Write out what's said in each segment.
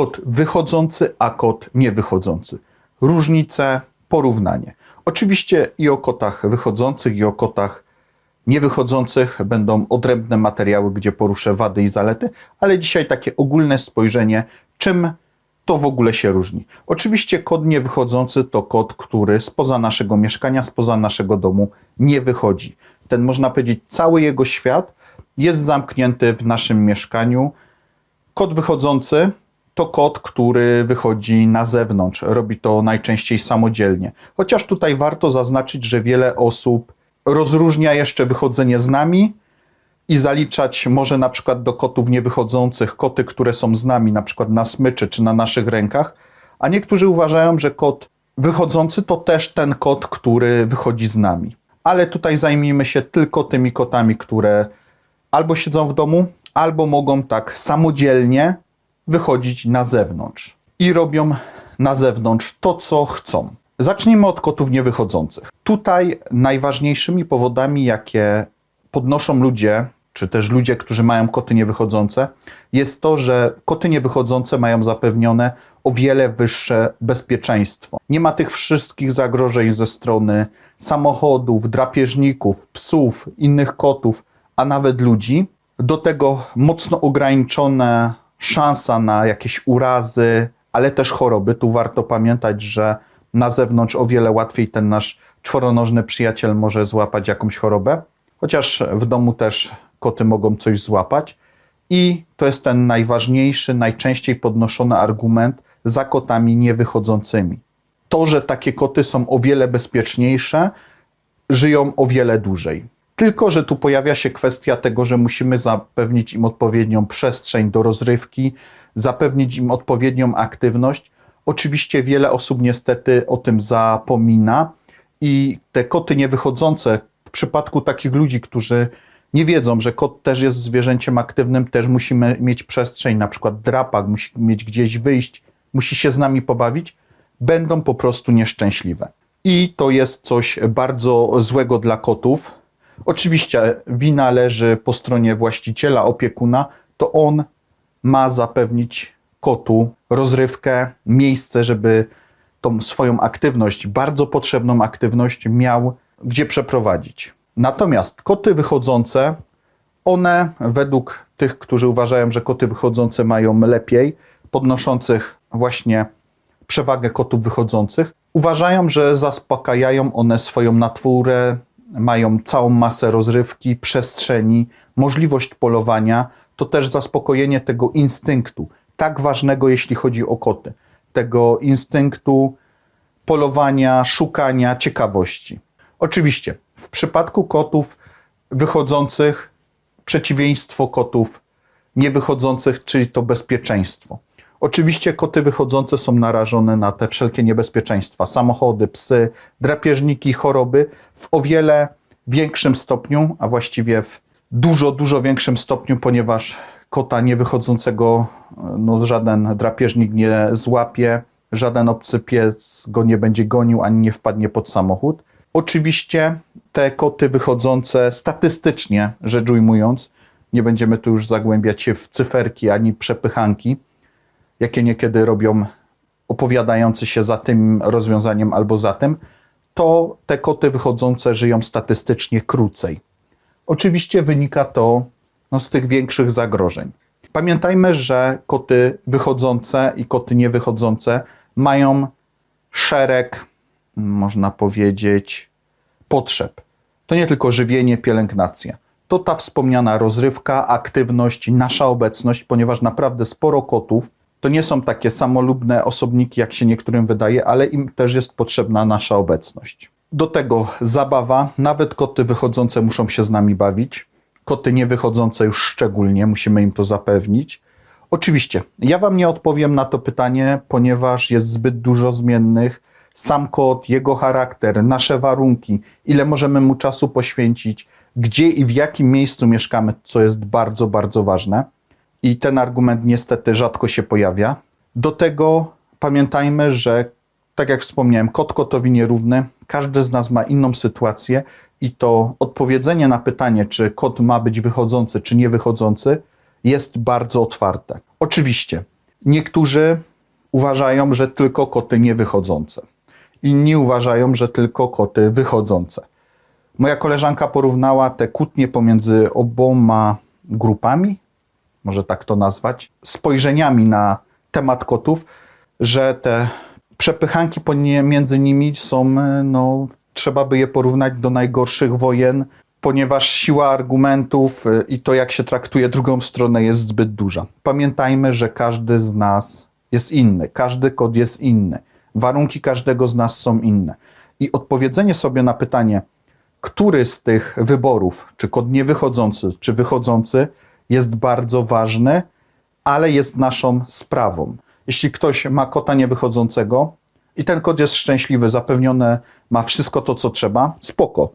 kot wychodzący, a kot niewychodzący. Różnice, porównanie. Oczywiście i o kotach wychodzących, i o kotach niewychodzących będą odrębne materiały, gdzie poruszę wady i zalety, ale dzisiaj takie ogólne spojrzenie, czym to w ogóle się różni. Oczywiście kot niewychodzący to kot, który spoza naszego mieszkania, spoza naszego domu nie wychodzi. Ten, można powiedzieć, cały jego świat jest zamknięty w naszym mieszkaniu. Kot wychodzący to kot, który wychodzi na zewnątrz. Robi to najczęściej samodzielnie. Chociaż tutaj warto zaznaczyć, że wiele osób rozróżnia jeszcze wychodzenie z nami i zaliczać może na przykład do kotów niewychodzących koty, które są z nami, na przykład na smyczy czy na naszych rękach, a niektórzy uważają, że kot wychodzący to też ten kot, który wychodzi z nami. Ale tutaj zajmijmy się tylko tymi kotami, które albo siedzą w domu, albo mogą tak samodzielnie wychodzić na zewnątrz i robią na zewnątrz to, co chcą. Zacznijmy od kotów niewychodzących. Tutaj najważniejszymi powodami, jakie podnoszą ludzie, czy też ludzie, którzy mają koty niewychodzące, jest to, że koty niewychodzące mają zapewnione o wiele wyższe bezpieczeństwo. Nie ma tych wszystkich zagrożeń ze strony samochodów, drapieżników, psów, innych kotów, a nawet ludzi. Do tego mocno ograniczone szansa na jakieś urazy, ale też choroby. Tu warto pamiętać, że na zewnątrz o wiele łatwiej ten nasz czworonożny przyjaciel może złapać jakąś chorobę, chociaż w domu też koty mogą coś złapać. I to jest ten najważniejszy, najczęściej podnoszony argument za kotami niewychodzącymi. To, że takie koty są o wiele bezpieczniejsze, żyją o wiele dłużej. Tylko, że tu pojawia się kwestia tego, że musimy zapewnić im odpowiednią przestrzeń do rozrywki, zapewnić im odpowiednią aktywność. Oczywiście wiele osób niestety o tym zapomina i te koty niewychodzące, w przypadku takich ludzi, którzy nie wiedzą, że kot też jest zwierzęciem aktywnym, też musimy mieć przestrzeń, na przykład drapak, musi mieć gdzieś wyjść, musi się z nami pobawić, będą po prostu nieszczęśliwe. I to jest coś bardzo złego dla kotów. Oczywiście wina leży po stronie właściciela, opiekuna, to on ma zapewnić kotu rozrywkę, miejsce, żeby tą swoją aktywność, bardzo potrzebną aktywność, miał gdzie przeprowadzić. Natomiast koty wychodzące, one według tych, którzy uważają, że koty wychodzące mają lepiej, podnoszących właśnie przewagę kotów wychodzących, uważają, że zaspokajają one swoją naturę, mają całą masę rozrywki, przestrzeni, możliwość polowania, to też zaspokojenie tego instynktu, tak ważnego, jeśli chodzi o koty, tego instynktu polowania, szukania, ciekawości. Oczywiście, w przypadku kotów wychodzących, przeciwieństwo kotów niewychodzących, czyli to bezpieczeństwo. Oczywiście koty wychodzące są narażone na te wszelkie niebezpieczeństwa. Samochody, psy, drapieżniki, choroby w o wiele większym stopniu, a właściwie w dużo, dużo większym stopniu, ponieważ kota niewychodzącego no, żaden drapieżnik nie złapie, żaden obcy pies go nie będzie gonił, ani nie wpadnie pod samochód. Oczywiście te koty wychodzące statystycznie rzecz ujmując, nie będziemy tu już zagłębiać się w cyferki ani przepychanki, jakie niekiedy robią opowiadający się za tym rozwiązaniem albo za tym, to te koty wychodzące żyją statystycznie krócej. Oczywiście wynika to no, z tych większych zagrożeń. Pamiętajmy, że koty wychodzące i koty niewychodzące mają szereg, można powiedzieć, potrzeb. To nie tylko żywienie, pielęgnacja. To ta wspomniana rozrywka, aktywność, nasza obecność, ponieważ naprawdę sporo kotów to nie są takie samolubne osobniki, jak się niektórym wydaje, ale im też jest potrzebna nasza obecność. Do tego zabawa, nawet koty wychodzące muszą się z nami bawić. Koty niewychodzące już szczególnie, musimy im to zapewnić. Oczywiście, ja Wam nie odpowiem na to pytanie, ponieważ jest zbyt dużo zmiennych. Sam kot, jego charakter, nasze warunki, ile możemy mu czasu poświęcić, gdzie i w jakim miejscu mieszkamy, co jest bardzo, bardzo ważne. I ten argument niestety rzadko się pojawia. Do tego pamiętajmy, że tak jak wspomniałem, kot kotowi nierówny, każdy z nas ma inną sytuację i to odpowiedzenie na pytanie, czy kot ma być wychodzący, czy nie wychodzący, jest bardzo otwarte. Oczywiście, Niektórzy uważają, że tylko koty niewychodzące. Inni uważają, że tylko koty wychodzące. Moja koleżanka porównała te kłótnie pomiędzy oboma grupami, może tak to nazwać, spojrzeniami na temat kotów, że te przepychanki pomiędzy nimi są, e, no, trzeba by je porównać do najgorszych wojen, ponieważ siła argumentów e, i to, jak się traktuje drugą stronę, jest zbyt duża. Pamiętajmy, że każdy z nas jest inny, każdy kot jest inny, warunki każdego z nas są inne. I odpowiedzenie sobie na pytanie, który z tych wyborów, czy kod niewychodzący, czy wychodzący, jest bardzo ważny, ale jest naszą sprawą. Jeśli ktoś ma kota niewychodzącego i ten kot jest szczęśliwy, zapewnione, ma wszystko to, co trzeba, spoko.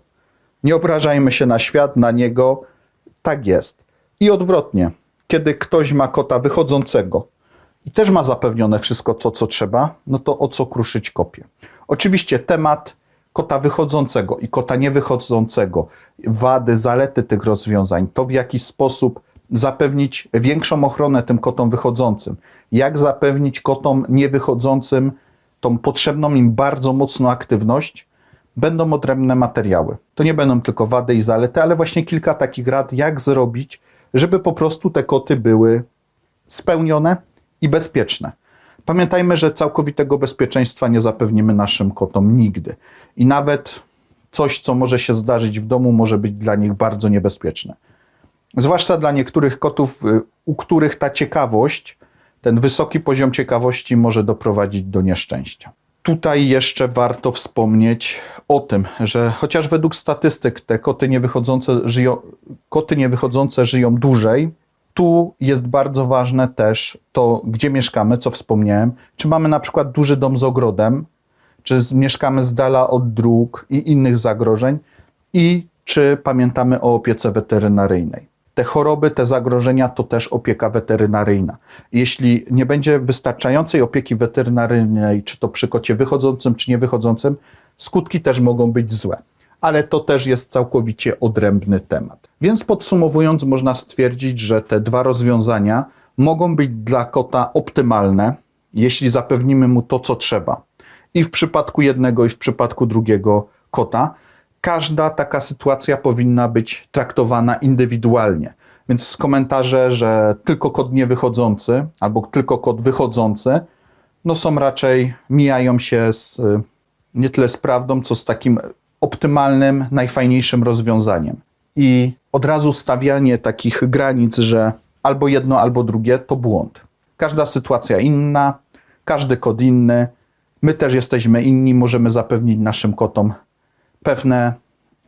Nie obrażajmy się na świat, na niego. Tak jest. I odwrotnie, kiedy ktoś ma kota wychodzącego i też ma zapewnione wszystko to, co trzeba, no to o co kruszyć kopie. Oczywiście temat kota wychodzącego i kota niewychodzącego, wady, zalety tych rozwiązań, to w jaki sposób zapewnić większą ochronę tym kotom wychodzącym, jak zapewnić kotom niewychodzącym tą potrzebną im bardzo mocną aktywność, będą odrębne materiały. To nie będą tylko wady i zalety, ale właśnie kilka takich rad, jak zrobić, żeby po prostu te koty były spełnione i bezpieczne. Pamiętajmy, że całkowitego bezpieczeństwa nie zapewnimy naszym kotom nigdy. I nawet coś, co może się zdarzyć w domu, może być dla nich bardzo niebezpieczne. Zwłaszcza dla niektórych kotów, y, u których ta ciekawość, ten wysoki poziom ciekawości może doprowadzić do nieszczęścia. Tutaj jeszcze warto wspomnieć o tym, że chociaż według statystyk te koty niewychodzące żyją, koty niewychodzące żyją dłużej, tu jest bardzo ważne też to, gdzie mieszkamy, co wspomniałem. Czy mamy na przykład duży dom z ogrodem, czy mieszkamy z dala od dróg i innych zagrożeń, i czy pamiętamy o opiece weterynaryjnej. Te choroby, te zagrożenia to też opieka weterynaryjna. Jeśli nie będzie wystarczającej opieki weterynaryjnej, czy to przy kocie wychodzącym, czy niewychodzącym, skutki też mogą być złe. Ale to też jest całkowicie odrębny temat. Więc podsumowując, można stwierdzić, że te dwa rozwiązania mogą być dla kota optymalne, jeśli zapewnimy mu to, co trzeba. I w przypadku jednego, i w przypadku drugiego kota, każda taka sytuacja powinna być traktowana indywidualnie. Więc komentarze, że tylko kod niewychodzący albo tylko kod wychodzący, no są raczej, mijają się z, y, nie tyle z prawdą, co z takim optymalnym, najfajniejszym rozwiązaniem. I od razu stawianie takich granic, że albo jedno, albo drugie, to błąd. Każda sytuacja inna, każdy kod inny. My też jesteśmy inni, możemy zapewnić naszym kotom pewne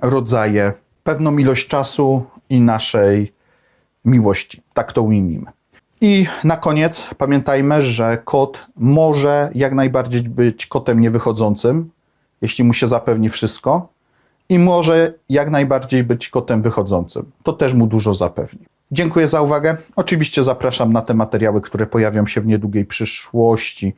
rodzaje, pewną ilość czasu i naszej miłości. Tak to ujmijmy. I na koniec pamiętajmy, że kot może jak najbardziej być kotem niewychodzącym, jeśli mu się zapewni wszystko, i może jak najbardziej być kotem wychodzącym. To też mu dużo zapewni. Dziękuję za uwagę. Oczywiście zapraszam na te materiały, które pojawią się w niedługiej przyszłości.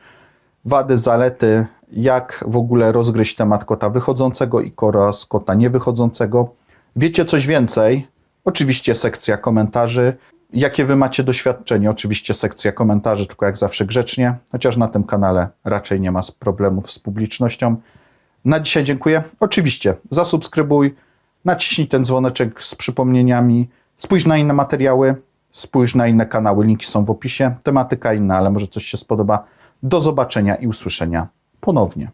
Wady, zalety, jak w ogóle rozgryźć temat kota wychodzącego i oraz kota niewychodzącego. Wiecie coś więcej? Oczywiście sekcja komentarzy. Jakie wy macie doświadczenie? Oczywiście sekcja komentarzy, tylko jak zawsze grzecznie, chociaż na tym kanale raczej nie ma problemów z publicznością. Na dzisiaj dziękuję. Oczywiście zasubskrybuj, naciśnij ten dzwoneczek z przypomnieniami, spójrz na inne materiały, spójrz na inne kanały, linki są w opisie. Tematyka inna, ale może coś się spodoba. Do zobaczenia i usłyszenia ponownie.